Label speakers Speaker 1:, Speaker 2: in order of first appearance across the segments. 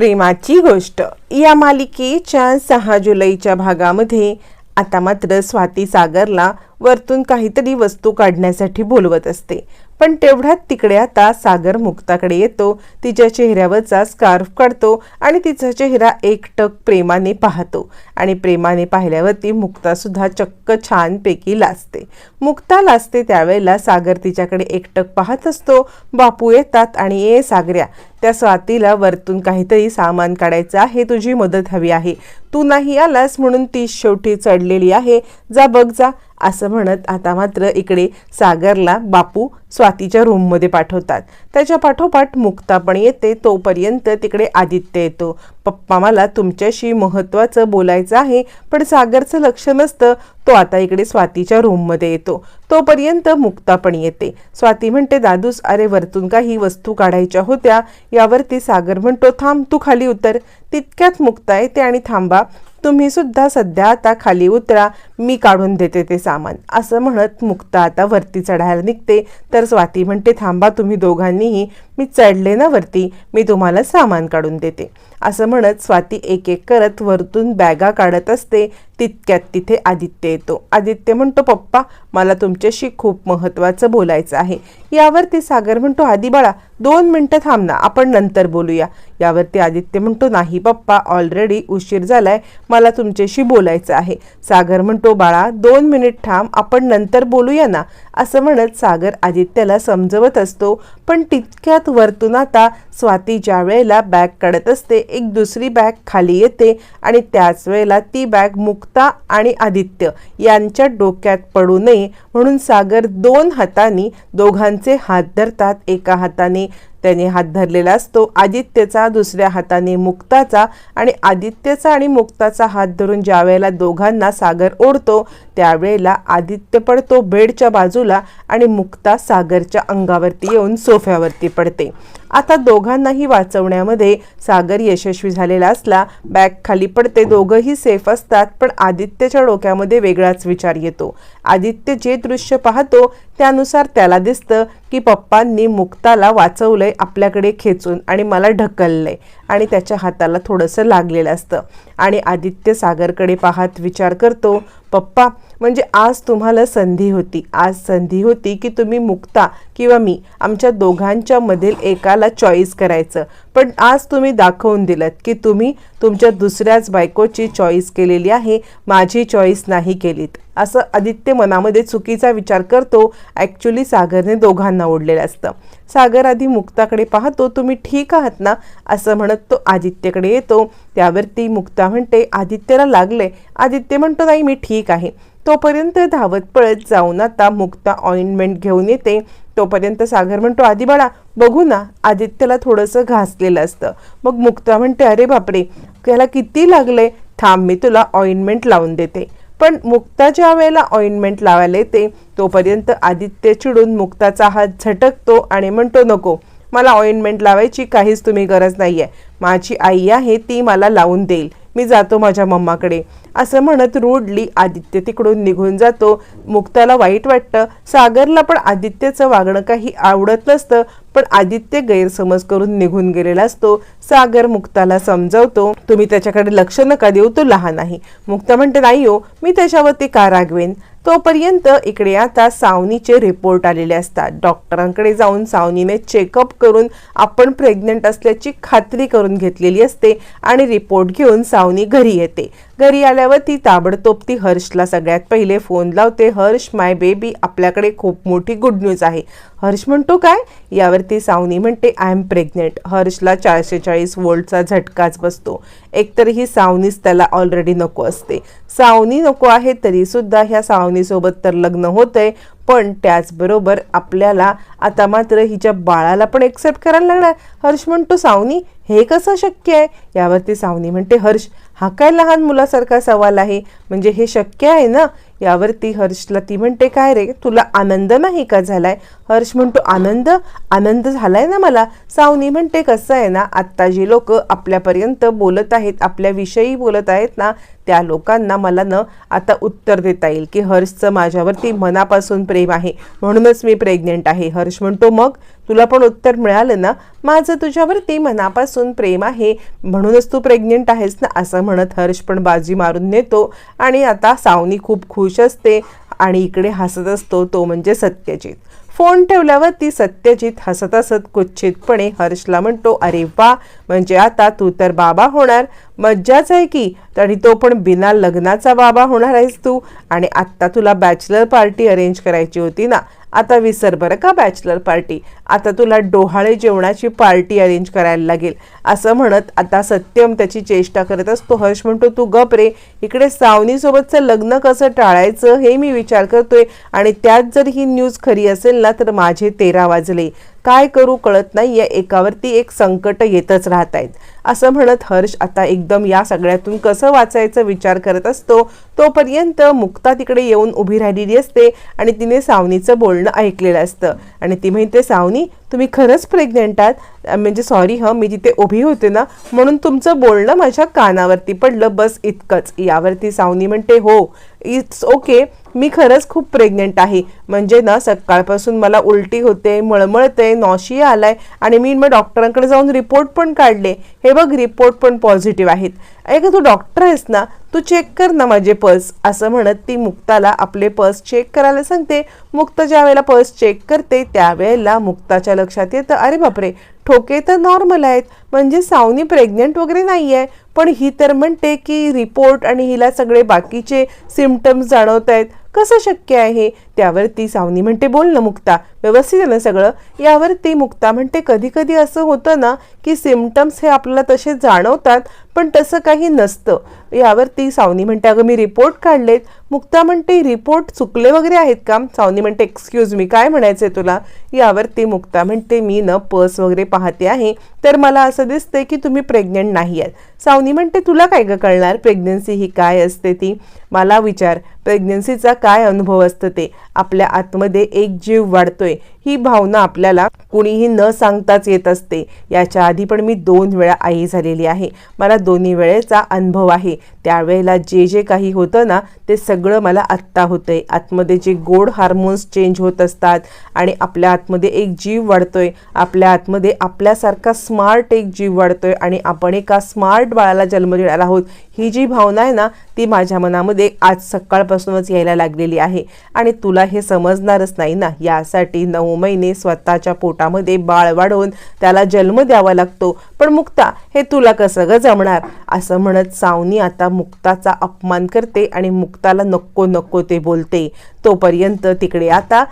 Speaker 1: प्रेमाची गोष्ट. या मालिकेच्या सहा जुलैच्या भागामध्ये आता मात्र स्वाती सागरला वरतून काहीतरी वस्तू काढण्यासाठी बोलवत असते. पण तेवढ्यात तिकडे आता सागर मुक्ताकडे येतो. तिच्या चेहऱ्यावरचा स्कार्फ काढतो आणि तिचा चेहरा एकटक प्रेमाने पाहतो. आणि प्रेमाने पाहिल्यावरती मुक्तासुद्धा चक्क छानपैकी लाजते. मुक्ता लाजते त्यावेळेला सागर तिच्याकडे एकटक पाहत असतो. बापू येतात आणि ए सागऱ्या त्या स्वातीला वरतून काहीतरी सामान काढायचं आहे. तुझी मदत हवी आहे. तू नाही आलास म्हणून ती शेवटी चढलेली आहे. जा बघ जा. असं म्हणत आता मात्र इकडे सागरला बापू स्वातीच्या रूममध्ये पाठवतात. त्याच्या पाठोपाठ मुक्ता पण येते तोपर्यंत तिकडे आदित्य येतो. पप्पा मला तुमच्याशी महत्त्वाचं बोलायचं आहे पण सागरचं लक्ष नसतं तो आता इकडे स्वातीच्या रूममध्ये येतो. तोपर्यंत मुक्ता पण येते. स्वाती म्हणते दादूस अरे वरतून काही वस्तू काढायच्या होत्या यावरती सागर म्हणतो थांब तू खाली उतर. तितक्यात मुक्ता येते आणि थांबा तुम्ही सुद्धा सध्या आता खाली उतरा मी काढून देते ते सामान. असं म्हणत मुक्ता आता वरती चढायला निघते. तर स्वाती म्हणते थांबा तुम्ही दोघांनीही मी चढले ना वरती मी तुम्हाला सामान काढून देते. असं म्हणत स्वाती एक एक करत वरतून बॅगा काढत असते. तितक्यात तिथे आदित्य येतो. आदित्य म्हणतो पप्पा मला तुमच्याशी खूप महत्त्वाचं बोलायचं आहे. यावरती सागर म्हणतो आधी बाळा दोन मिनटं थांब ना आपण नंतर बोलूया. यावरती आदित्य म्हणतो नाही पप्पा ऑलरेडी उशीर झालाय मला तुमच्याशी बोलायचं आहे. सागर म्हणतो बाळा दोन मिनिट थांब आपण नंतर बोलूया ना असं म्हणत सागर आदित्यला समजवत असतो. पण तितक्यात वरतून आता स्वाती ज्या वेळेला बॅग काढत असते एक दुसरी बॅग खाली येते आणि त्याच वेळेला ती बॅग मुक्ता आणि आदित्य यांच्या डोक्यात पडू नये म्हणून सागर दोन हातांनी दोघांचे हात धरतात. एका हाताने त्याने हात धरलेला असतो. आदित्यचा दुसऱ्या हाताने मुक्ताचा आणि आदित्यचा आणि मुक्ताचा हात धरून ज्या वेळेला दोघांना सागर ओढतो त्यावेळेला आदित्य पडतो बेडच्या बाजूला आणि मुक्ता सागरच्या अंगावरती येऊन सोफ्यावरती पडते. आता दोघांनाही वाचवण्यामध्ये सागर यशस्वी झालेला असला बॅग खाली पडते दोघंही सेफ असतात पण आदित्यच्या डोक्यामध्ये वेगळाच विचार येतो. आदित्य जे दृश्य पाहतो त्यानुसार त्याला दिसतं की पप्पांनी मुक्ताला वाचवलंय आपल्याकडे खेचून आणि मला ढकललंय आणि त्याच्या हाताला थोडंसं लागलेलं असतं. आणि आदित्य सागरकडे पाहत विचार करतो पप्पा म्हणजे आज तुम्हाला संधी होती. आज संधी होती की तुम्ही मुक्ता किंवा मी आमच्या दोघांच्या मधील एकाला चॉईस करायचं. पण आज तुम्ही दाखवून दिलं की तुम्ही तुमच्या दुसऱ्याच बायकोची चॉईस केलेली आहे माझी चॉईस नाही केलीत. असं आदित्य मनामध्ये चुकीचा विचार करतो ॲक्च्युली सागरने दोघांना ओढलेलं असतं. सागर आधी मुक्ताकडे पाहतो तुम्ही ठीक आहात ना? असं म्हणत तो आदित्यकडे येतो. त्यावरती मुक्ता म्हणते आदित्यला लागले. आदित्य म्हणतो नाही मी ठीक आहे. तोपर्यंत धावत पळत जाऊन आता मुक्ता ऑइंटमेंट घेऊन येते. तोपर्यंत सागर म्हणतो आधी बाळा बघू ना. आदित्यला थोडंसं घासलेलं असतं. मग मुक्ता म्हणते अरे बापरे त्याला किती लागले थांब मी तुला ऑइंटमेंट लावून देते. पण मुक्ता ज्या वेळेला ऑइंटमेंट लावायला येते तोपर्यंत आदित्य चिडून मुक्ताचा हात झटकतो आणि म्हणतो नको मला ऑइंटमेंट लावायची काहीच तुम्ही गरज नाही आहे माझी आई आहे ती मला लावून देईल. मी जातो माझ्या मम्माकडे. असं म्हणत रुडली आदित्य तिकडून निघून जातो. मुक्ताला वाईट वाटतं. सागरला पण आदित्यचं वागणं काही आवडत नसतं पण आदित्य गैरसमज करून निघून गेलेला असतो. सागर मुक्ताला समजावतो तुम्ही त्याच्याकडे लक्ष नका देऊ तो लहान आहे. मुक्ता म्हणते नाही हो मी त्याच्यावरती का रागवेन? तोपर्यंत इकडे आता सावनीचे रिपोर्ट आलेले असतात. डॉक्टरांकडे जाऊन सावनीने चेकअप करून आपण प्रेग्नंट असल्याची खात्री करून घेतलेली असते आणि रिपोर्ट घेऊन सावनी घरी येते. घरी आल्यावर ती ताबडतोब ती हर्षला सगळ्यात पहिले फोन लावते हर्ष माय बेबी आपल्याकडे खूप मोठी गुड न्यूज आहे. हर्ष म्हणतो काय? यावरती सावनी म्हणते आय एम प्रेग्नेंट हर्षला चारशे चाळीस वोल्टचा झटकाच बसतो. एकतर ही सावनीच त्याला ऑलरेडी नको असते. सावनी नको आहे तरीसुद्धा ह्या सावनीसोबत तर लग्न होतंय पण त्याचबरोबर आपल्याला आता मात्र हिच्या बाळाला पण एक्सेप्ट करायला लागणार. हर्ष म्हणतो सावनी हे कसं शक्य आहे? यावरती सावनी म्हणते हर्ष हा काय लहान मुलासारखा सवाल आहे? म्हणजे हे शक्य आहे ना? यावरती हर्षला ती म्हणते काय रे तुला आनंद नाही का झालाय? हर्ष म्हणतो आनंद आनंद झालाय ना मला? सावनी म्हणते कसं आहे ना आत्ता जी लोक आपल्यापर्यंत बोलत आहेत आपल्याविषयी बोलत आहेत ना त्या लोकांना मला न आता उत्तर देता येईल की हर्षचं माझ्यावरती मनापासून प्रेम आहे. म्हणूनच मी प्रेग्नेंट आहे. हर्ष म्हणतो मग तुला पण उत्तर मिळालं ना? माझं तुझ्यावरती मनापासून प्रेम आहे. म्हणूनच तू प्रेग्नेंट आहेस ना असं म्हणत हर्ष पण बाजी मारून नेतो. आणि आता सावनी खूप खुश असते आणि इकडे हसत असतो तो म्हणजे सत्यजित. फोन ठेवल्यावर ती सत्यजित हसत हसत कुच्छितपणे हर्षला म्हणतो अरे वा म्हणजे आता तू तर बाबा होणार. मज्जाच आहे की. आणि तो पण बिना लग्नाचा बाबा होणार आहेस तू. आणि आत्ता तुला बॅचलर पार्टी अरेंज करायची होती ना. आता विसर बरं का बॅचलर पार्टी आता तुला डोहाळे जेवणाची पार्टी अरेंज करायला लागेल. असं म्हणत आता सत्यम त्याची चेष्टा करत असतो. हर्ष म्हणतो तू गप रे. इकडे सावनीसोबतचं लग्न कसं टाळायचं हे मी विचार करतोय. आणि त्यात जर ही न्यूज खरी असेल ना तर माझे तेरा वाजले. काय करू कळत नाही या एकावरती एक संकट येतच राहत आहेत असं म्हणत हर्ष आता एकदम या सगळ्यातून कसं वाचायचं विचार करत असतो तोपर्यंत मुक्ता तिकडे येऊन उभी राहिलेली असते आणि तिने सावनीचं बोलणं ऐकलेलं असतं. आणि ती म्हणते सावनी तुम्ही खरंच प्रेग्नेंट आहात? म्हणजे सॉरी हं मी तिथे उभी होते ना म्हणून तुमचं बोलणं माझ्या कानावरती पडलं. बस इतकंच. यावरती सावनी म्हणते हो इट्स ओके मी खरंच खूप प्रेग्नेंट आहे. म्हणजे ना सकाळपासून मला उलटी होते मळमळते नॉशिया आलाय आणि मी मग डॉक्टरांकडे जाऊन रिपोर्ट पण काढले. हे बघ रिपोर्ट पण पॉझिटिव्ह आहेत. ऐका तू डॉक्टर आहेस ना तू चेक कर ना माझे पर्स असं म्हणत ती मुक्ताला आपले पर्स चेक करायला सांगते. मुक्त ज्या वेळेला पर्स चेक करते त्यावेळेला मुक्ताच्या लक्षात येतं अरे बापरे ठोके तर नॉर्मल आहेत. म्हणजे सावनी प्रेग्नंट वगैरे नाही आहे पण ही तर म्हणते की रिपोर्ट आणि हिला सगळे बाकीचे सिमटम्स जाणवत आहेत कसं शक्य आहे? त्यावर ती सावनी म्हणते बोल ना मुक्ता. व्यवस्थित आहे ना सगळं? यावरती मुक्ता म्हणते कधी कधी असं होतं ना की सिमटम्स हे आपल्याला तसे जाणवतात पण तसं काही नसतं. यावर ती सावनी म्हणते अगं मी रिपोर्ट काढलेत. मुक्ता म्हणते रिपोर्ट चुकले वगैरे आहेत का? सावनी म्हणते एक्सक्यूज मी काय म्हणायचं आहे तुला? यावर ती मुक्ता म्हणते मी न पर्स वगैरे पाहते आहे तर मला असं दिसतंय की तुम्ही प्रेग्नंट नाही आहात. सावनी म्हणते तुला काय गं कळणार? प्रेग्नन्सी ही काय असते ती? मला विचार प्रेग्नन्सीचा काय अनुभव असतं ते? आपल्या आतमध्ये एक जीव वाढतोय. ही भावना आपल्याला कुणीही न सांगताच येत असते. याच्या आधी पण मी दोन वेळा आई झालेली आहे. मला दोन्ही वेळेचा अनुभव आहे. त्यावेळेला जे जे काही होतं ना ते सगळं मला आत्ता होतं आहे आतमध्ये जे गोड हार्मोन्स चेंज होत असतात आणि आपल्या आतमध्ये एक जीव वाढतोय. आपल्या आतमध्ये आपल्यासारखा स्मार्ट एक जीव वाढतोय आणि आपण एका स्मार्ट बाळाला जन्म देणार आहोत. ही जी भावना आहे ना ती माझ्या मनामध्ये आज सकाळपासूनच यायला लागलेली आहे. आणि तुला हे समजणारच नाही ना यासाठी नऊ महिने स्वतःच्या पोटामध्ये बाळ वाढवून त्याला जन्म द्यावा लागतो. पण मुक्ता हे तुला कसं ग जमणार? असं म्हणत सावनी आता मुक्ताचा अपमान करते आणि मुक्ताला नको नको ते बोलते. तोपर्यंत तिकडे आता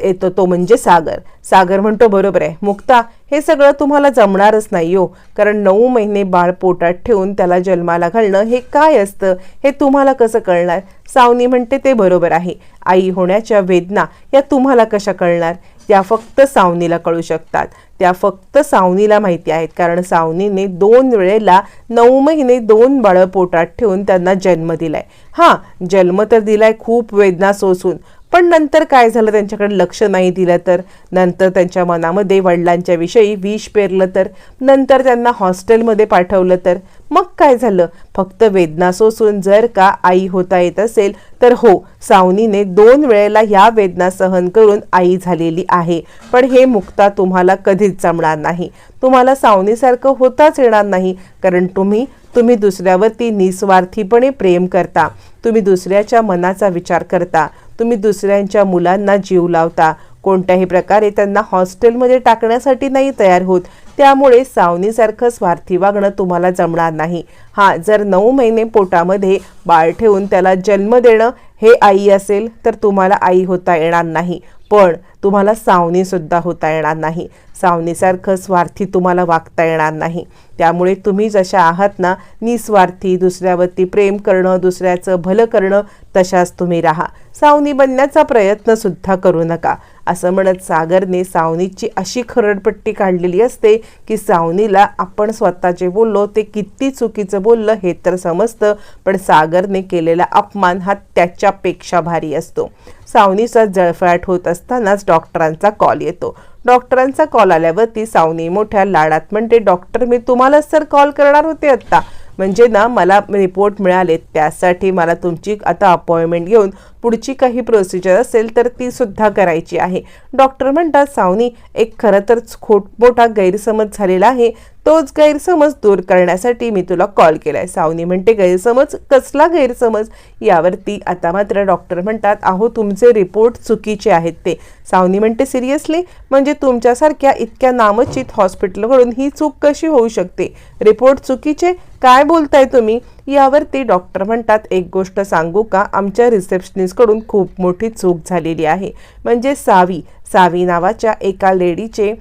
Speaker 1: येतो तो म्हणजे सागर. सागर म्हणतो बरोबर आहे. मुक्ता हे सगळं तुम्हाला जमणारच नाही हो. कारण नऊ महिने बाळ पोटात ठेवून त्याला जन्माला घालणं हे काय असतं? हे तुम्हाला कसं कळणार? सावनी म्हणते ते बरोबर आहे. आई होण्याच्या वेदना या तुम्हाला कशा कळणार? त्या फक्त सावनीला कळू शकतात. त्या फक्त सावनीला माहिती आहेत. कारण सावनीने दोन वेळेला नऊ महिने दोन बाळं पोटात ठेवून त्यांना जन्म दिलाय. हां जन्म तर दिलाय खूप वेदना सोसून. पण नंतर काय झालं? त्यांच्याकडे लक्ष नाही दिलं तर? नंतर त्यांच्या मनामध्ये वडिलांच्या विषयी विष पेरलं तर? नंतर त्यांना हॉस्टेलमध्ये पाठवलं तर? मग काय झालं? फक्त वेदना सोसून जर का आई होता येत असेल तर हो सावनीने दोन वेळेला ह्या वेदना सहन करून आई झालेली आहे. पण हे मुक्ता तुम्हाला कधीच जमणार नाही. तुम्हाला सावनीसारखं होताच येणार नाही. कारण तुम्ही तुम्ही दुसऱ्यावरती निस्वार्थीपणे प्रेम करता. तुम्ही दुसऱ्याच्या मनाचा विचार करता. तुम्ही दुसऱ्यांच्या मुलांना जीव लावता. कोणत्याही प्रकारे त्यांना हॉस्टेलमध्ये टाकण्यासाठी नाही तयार होत. त्यामुळे सावनीसारखं स्वार्थी वागणं तुम्हाला जमणार नाही. हां जर नऊ महिने पोटामध्ये बाळ ठेवून त्याला जन्म देणं हे आई असेल तर तुम्हाला आई होता येणार नाही. पण तुम्हाला सावनीसुद्धा होता येणार नाही. सावनीसारखं स्वार्थी तुम्हाला वागता येणार नाही. त्यामुळे तुम्ही जशा आहात ना निस्वार्थी दुसऱ्यावरती प्रेम करणं दुसऱ्याचं भलं करणं तशाच तुम्ही राहा. सावनी बनण्याचा प्रयत्नसुद्धा करू नका. असं म्हणत सागरने सावनीची अशी खरडपट्टी काढलेली असते की सावनीला आपण स्वतः जे बोललो ते किती चुकीचं बोललं हे तर समजतं पण सागरने केलेला अपमान हा त्याच्यापेक्षा भारी असतो. सावनीचा जळफळाट होत असतानाच डॉक्टरांचा कॉल येतो. डॉक्टरांचा कॉल आल्यावरती सावनी मोठ्या लाडात म्हणते डॉक्टर मी तुम्हालाच तर कॉल करणार होते आत्ता. म्हणजे ना मला रिपोर्ट मिळाले त्यासाठी मला तुमची आता अपॉइंटमेंट घेऊन पुढची काही प्रोसिजर असेल तर ती सुद्धा करायची आहे. डॉक्टर म्हणतात सावनी एक खरं तर खोट मोठा गैरसमज झालेला आहे. तोच गैरसमज दूर करण्यासाठी मी तुला कॉल केलाय. सावनी म्हणते गैरसमज? कसला गैरसमज? यावरती आता मात्र डॉक्टर म्हणतात अहो तुमचे रिपोर्ट चुकीचे आहेत ते. सावनी म्हणते सिरियसली म्हणजे तुमच्यासारख्या इतक्या नामचित हॉस्पिटलकडून ही चूक कशी होऊ शकते? रिपोर्ट चुकीचे? काय बोलताय तुम्ही? यावरती डॉक्टर म्हणतात एक गोष्ट सांगू का? आमच्या रिसेप्शनिस्टकडून खूप मोठी चूक झालेली आहे. म्हणजे सावी सावी नावाच्या एका लेडीचे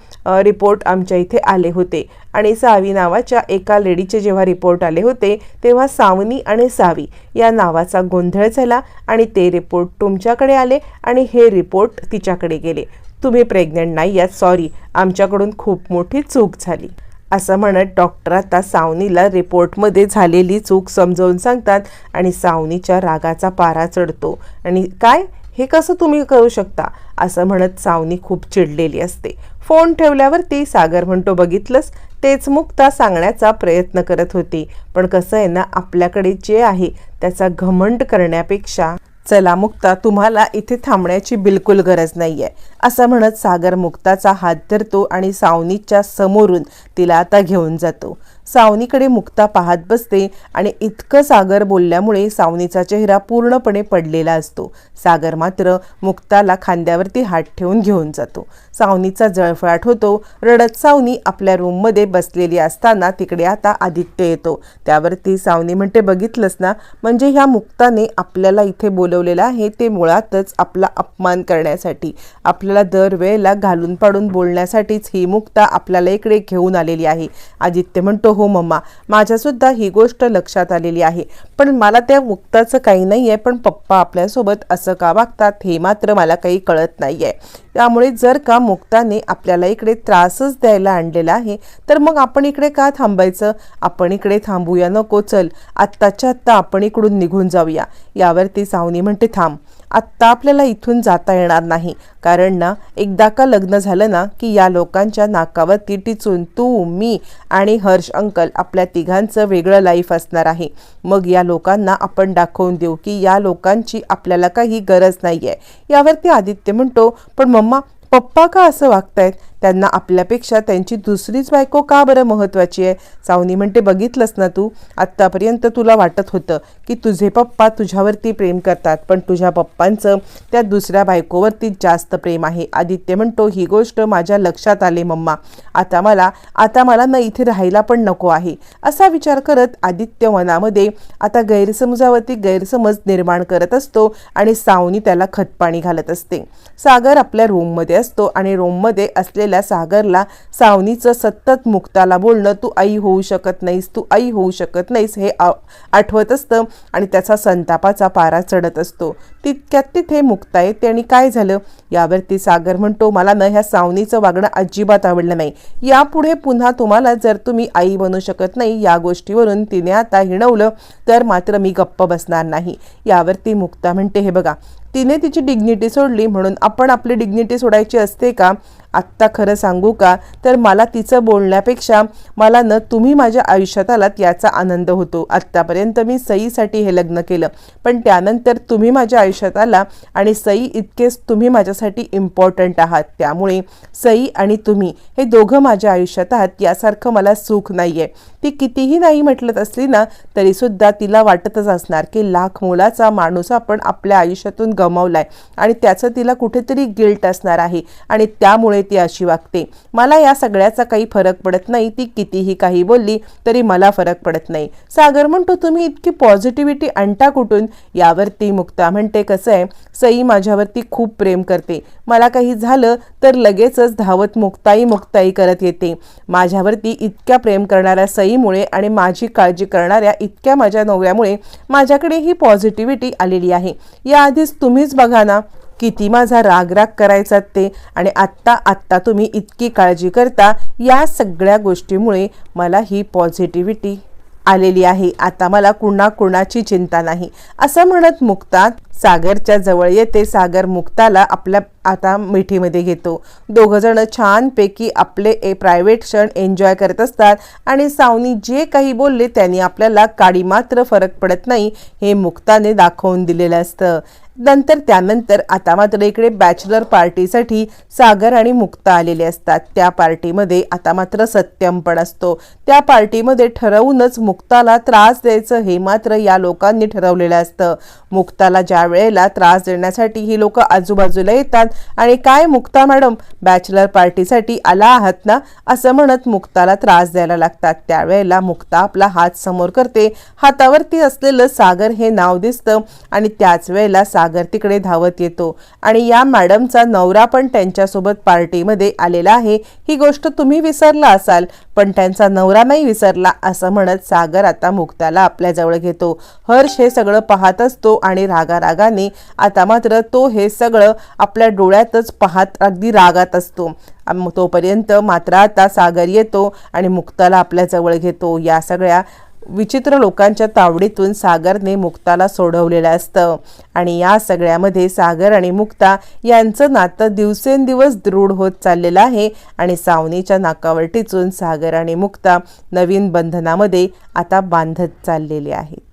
Speaker 1: रिपोर्ट आमच्या इथे आले होते. आणि सावी नावाच्या एका लेडीचे जेव्हा रिपोर्ट आले होते तेव्हा सावनी आणि सावी या नावाचा गोंधळ झाला आणि ते रिपोर्ट तुमच्याकडे आले आणि हे रिपोर्ट तिच्याकडे गेले. तुम्ही प्रेग्नंट नाही यात सॉरी. आमच्याकडून खूप मोठी चूक झाली. असं म्हणत डॉक्टर आता सावनीला रिपोर्टमध्ये झालेली चूक समजावून सांगतात आणि सावनीच्या रागाचा पारा चढतो. आणि काय? हे कसं तुम्ही करू शकता? असं म्हणत सावनी खूप चिडलेली असते. फोन ठेवल्यावरती सागर म्हणतो बघितलंस? तेच मुक्ता सांगण्याचा प्रयत्न करत होती. पण कसं आहे ना आपल्याकडे जे आहे त्याचा घमंड करण्यापेक्षा चला मुक्ता तुम्हाला इथे थांबण्याची बिलकुल गरज नाहीये. असं म्हणत सागर मुक्ताचा हात धरतो आणि सावनीच्या समोरून तिला आता घेऊन जातो. सावनीकडे मुक्ता पाहत बसते आणि इतकं सागर बोलल्यामुळे सावनीचा चेहरा पूर्णपणे पडलेला असतो. सागर मात्र मुक्ताला खांद्यावरती हात ठेवून घेऊन जातो. सावनीचा जळफळाट होतो. रडत सावनी आपल्या रूममध्ये बसलेली असताना तिकडे आता आदित्य येतो. त्यावरती सावनी म्हणते बघितलंच ना? म्हणजे ह्या मुक्ताने आपल्याला इथे बोलवलेलं आहे ते मुळातच आपला अपमान करण्यासाठी. आपल्याला दरवेळेला घालून पाडून बोलण्यासाठीच ही मुक्ता आपल्याला इकडे घेऊन आलेली आहे. आदित्य म्हणतो हो मम्मा माझ्यासुद्धा ही गोष्ट लक्षात आलेली आहे. पण मला त्या मुक्ताचं काही नाही आहे पण पप्पा आपल्यासोबत असं का वागतात हे मात्र मला काही कळत नाही आहे त्यामुळे जर का मुक्ताने आपल्याला इकडे त्रासच द्यायला आणलेला आहे तर मग आपण इकडे का थांबायचं? आपण इकडे थांबूया नको चल. आत्ताच्या आत्ता आपण इकडून निघून जाऊया. यावरती सावनी म्हणते थांब. आत्ता आपल्याला इथून जाता येणार नाही. कारण ना एकदा का लग्न झालं ना की या लोकांच्या नाकावरती टिचून तू मी आणि हर्ष अंकल आपल्या तिघांचं वेगळं लाईफ असणार आहे. मग या लोकांना आपण दाखवून देऊ की या लोकांची आपल्याला काही गरज नाही आहे यावरती आदित्य म्हणतो पण मम्मा पप्पा का असं वागतायत? त्यांना आपल्यापेक्षा त्यांची दुसरीच बायको का बरं महत्त्वाची आहे? सावनी म्हणते बघितलंस ना तू? आत्तापर्यंत तुला वाटत होतं की तुझे पप्पा तुझ्यावरती प्रेम करतात पण तुझ्या पप्पांचं त्या दुसऱ्या बायकोवरती जास्त प्रेम आहे. आदित्य म्हणतो ही गोष्ट माझ्या लक्षात आले मम्मा. आता मला आता मला ना इथे राहायला पण नको आहे. असा विचार करत आदित्य मनामध्ये आता गैरसमजावरती गैरसमज निर्माण करत असतो आणि सावनी त्याला खतपाणी घालत असते. सागर आपल्या रूममध्ये असतो आणि रूममध्ये असलेल्या सागरला सावनीचं सतत मुक्ताला बोलणं तू आई होऊ शकत नाहीस तू आई होऊ शकत नाहीस हे आ- आठवत असतं आणि त्याचा संतापाचा पारा चढत असतो. तितक्यात तिथे मुक्ता येते आणि काय झालं? यावरती सागर म्हणतो मला न ह्या सावनीचं वागणं अजिबात आवडलं नाही. यापुढे पुन्हा तुम्हाला जर तुम्ही आई बनू शकत नाही या गोष्टीवरून तिने आता हिणवलं तर मात्र मी गप्प बसणार नाही. यावरती मुक्ता म्हणते हे बघा तिने तिची डिग्निटी सोडली म्हणून आपण आपली डिग्निटी सोडायची असते का? आत्ता खरं सांगू का? तर मला तिचं बोलण्यापेक्षा मला न तुम्ही माझ्या आयुष्यात आलात याचा आनंद होतो. आत्तापर्यंत मी सईसाठी हे लग्न केलं. पण त्यानंतर तुम्ही माझ्या आयुष्यात आला आणि सई इतकेच तुम्ही माझ्यासाठी इम्पॉर्टंट आहात. त्यामुळे सई आणि तुम्ही हे दोघं माझ्या आयुष्यात आहात यासारखं मला सुख नाही आहे ती कितीही नाही म्हटलं असली ना तरीसुद्धा तिला वाटतच असणार की लाख मोलाचा माणूस आपण आपल्या आयुष्यातून गमावलाय. आणि त्याचं तिला कुठेतरी गिल्ट असणार आहे. आणि त्यामुळे ती अशी वागते. मला या सगळ्याचा काही फरक पडत नाही. ती कितीही काही बोलली तरी मला फरक पडत नाही. सागर म्हणतो तुम्ही इतकी पॉझिटिव्हिटी आणता कुठून? यावरती मुक्ता म्हणते कसं आहे? सई माझ्यावरती खूप प्रेम करते. मला काही झालं तर लगेचच धावत मुक्ताई मुक्ताई करत येते. माझ्यावरती इतक्या प्रेम करणाऱ्या सईमुळे आणि माझी काळजी करणाऱ्या इतक्या माझ्या नवऱ्यामुळे माझ्याकडे ही पॉझिटिव्हिटी आलेली आहे. याआधीच तुम्हीच बघा ना किती माझा रागराग करायचा ते. आणि आत्ता आत्ता तुम्ही इतकी काळजी करता या सगळ्या गोष्टीमुळे मला ही पॉझिटिव्हिटी आलेली आहे. आता मला कुणा कुणाची चिंता नाही. असं म्हणत मुक्ता सागरच्या जवळ येते. सागर मुक्ताला आपल्या आता मिठीमध्ये घेतो. दोघंजणं छानपैकी आपले ए प्रायव्हेट क्षण एन्जॉय करत असतात आणि सावनी जे काही बोलले त्यांनी आपल्याला काडी मात्र फरक पडत नाही हे मुक्ताने दाखवून दिलेलं असतं. नंतर त्यानंतर आता मात्र इकडे बॅचलर पार्टीसाठी सागर आणि मुक्ता आलेले असतात. त्या पार्टीमध्ये आता मात्र सत्यम पण असतो. त्या पार्टीमध्ये ठरवूनच मुक्ताला त्रास द्यायचं हे मात्र या लोकांनी ठरवलेलं असतं. मुक्ताला ज्या वेळेला त्रास देण्यासाठी ही लोक आजूबाजूला येतात आणि काय मुक्ता मॅडम बॅचलर पार्टीसाठी आला आहात ना असं म्हणत मुक्ताला त्रास द्यायला लागतात. त्यावेळेला मुक्ता आपला हात समोर करते. हातावरती असलेलं सागर हे नाव दिसतं आणि त्याच वेळेला सागर सागर तिकडे धावत येतो. आणि या मॅडमचा नवरा पण त्यांच्यासोबत पार्टीमध्ये आलेला आहे. ही गोष्ट तुम्ही विसरला असाल पण त्यांचा नवरा नाही विसरला असं म्हणत सागर आता मुक्ताला आपल्याजवळ घेतो. हर्ष हे सगळं पाहत असतो आणि रागारागाने आता मात्र तो हे सगळं आपल्या डोळ्यातच पाहत अगदी रागात असतो. तोपर्यंत मात्र आता सागर येतो आणि मुक्ताला आपल्याजवळ घेतो. या सगळ्या विचित्र लोकांच्या तावडीतून सागरने मुक्ताला सोडवलेलं असतं. आणि या सगळ्यामध्ये सागर आणि मुक्ता यांचं नातं दिवसेंदिवस दृढ होत चाललेलं आहे आणि सावनीच्या नाकावर टिचून सागर आणि मुक्ता नवीन बंधनामध्ये आता बांधत चाललेले आहेत.